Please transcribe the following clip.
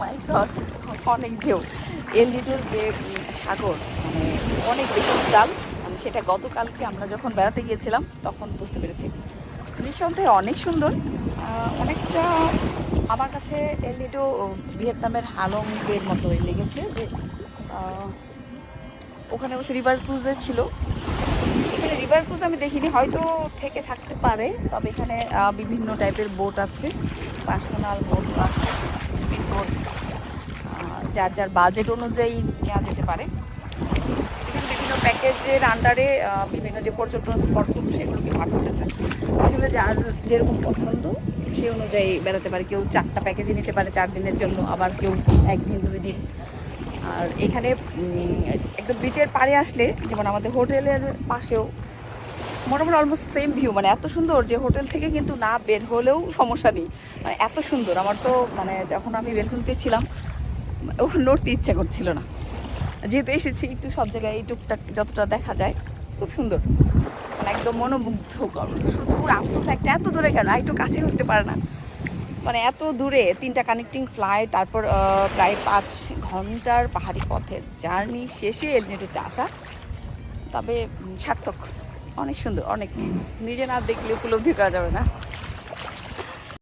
মাই god অনেক ঢেউ। এলনিডোর যে সাগর মানে অনেক বেশি উত্তাল মানে সেটা গতকালকে আমরা যখন বেড়াতে গিয়েছিলাম, তখন বুঝতে পেরেছি। নিঃসন্দেহে অনেক সুন্দর। অনেকটা আমার কাছে এলনিডো ভিয়েতনামের হালং বের মতোই লেগেছে যে ওখানে বসে রিভার ক্রুজে ছিল। এখানে রিভার ক্রুজ আমি দেখিনি, হয়তো থেকে থাকতে পারে, তবে এখানে বিভিন্ন টাইপের বোট আছে পার্সোনাল বোট আছে স্পিড বোট যার যার বাজেট অনুযায়ী নেওয়া যেতে পারে। বিভিন্ন প্যাকেজের আন্ডারে বিভিন্ন যে পর্যটন স্পটগুলো সেগুলোকে ভাগ করেছে। আসলে যার যেরকম পছন্দ, সেই অনুযায়ী বেড়াতে পারে। কেউ চারটা প্যাকেজে নিতে পারে চার দিনের জন্য, আবার কেউ একদিন, দুই দিন। আর এখানে একদম বিচের পাড়ে আসলে, যেমন আমাদের হোটেলের পাশেও, মোটামুটি অলমোস্ট সেম ভিউ মানে এত সুন্দর যে হোটেল থেকে কিন্তু না বের হলেও সমস্যা নেই। মানে এত সুন্দর। আমার তো মানে যখন আমি বেলকুনিতে ছিলাম ওখানে নড়তে ইচ্ছা করছিল না। যেহেতু এসেছি একটু সব জায়গায় এই টুকটাক যতটা দেখা যায়, খুব সুন্দর। মানে একদম মনোমুগ্ধকর। শুধু আফসোস একটা, এত দূরে কেন? একটু কাছে হতে পারে না। মানে এত দূরে, তিনটা কানেক্টিং ফ্লাইট তারপর প্রায় পাঁচ ঘণ্টার পাহাড়ি পথের জার্নি শেষে এলনেটোতে আসা। তবে সার্থক। অনেক সুন্দর, অনেক। নিজে না দেখলে উপলব্ধি করা যাবে না।